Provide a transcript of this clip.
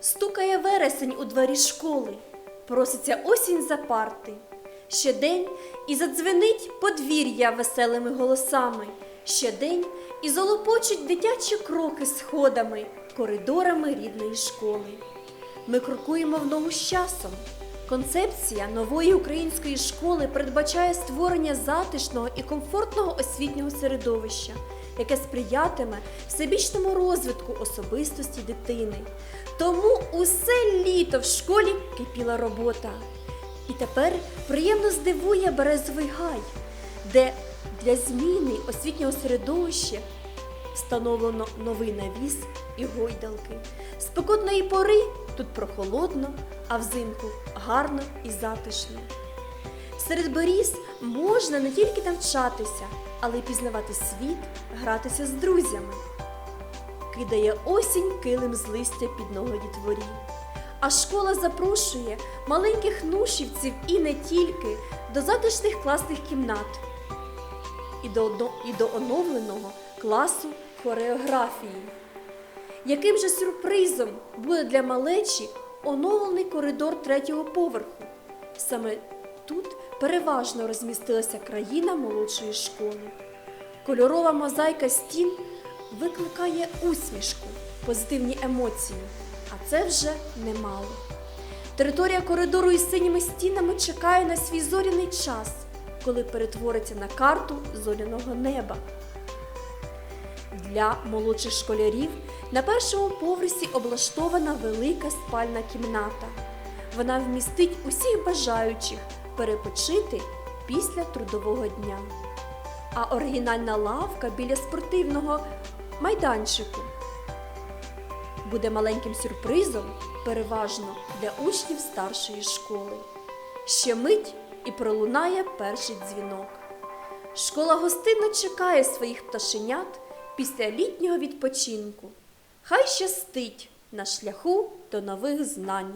Стукає вересень у двері школи, проситься осінь за парти. Ще день і задзвенить подвір'я веселими голосами. Ще день і золопочуть дитячі кроки сходами, коридорами рідної школи. Ми крокуємо в ногу з часом. Концепція нової української школи передбачає створення затишного і комфортного освітнього середовища, яке сприятиме всебічному розвитку особистості дитини. Тому усе літо в школі кипіла робота. І тепер приємно здивує Березовий гай, де для зміни освітнього середовища встановлено новий навіс і гойдалки. Спекотної пори тут прохолодно, а взимку гарно і затишно. Серед боріз можна не тільки навчатися, але й пізнавати світ, гратися з друзями. Кидає осінь килим з листя під ноги дітворі. А школа запрошує маленьких нушівців і не тільки до затишних класних кімнат і до, і до оновленого класу хореографії. Яким же сюрпризом буде для малечі оновлений коридор третього поверху? Саме тут переважно розмістилася країна молодшої школи. Кольорова мозаїка стін викликає усмішку, позитивні емоції, а це вже немало. Територія коридору із синіми стінами чекає на свій зоряний час, коли перетвориться на карту зоряного неба. Для молодших школярів на першому поверсі облаштована велика спальна кімната. Вона вмістить усіх бажаючих перепочити після трудового дня. А оригінальна лавка біля спортивного майданчику буде маленьким сюрпризом, переважно для учнів старшої школи. Ще мить і пролунає перший дзвінок. Школа гостинно чекає своїх пташенят після літнього відпочинку. Хай щастить на шляху до нових знань.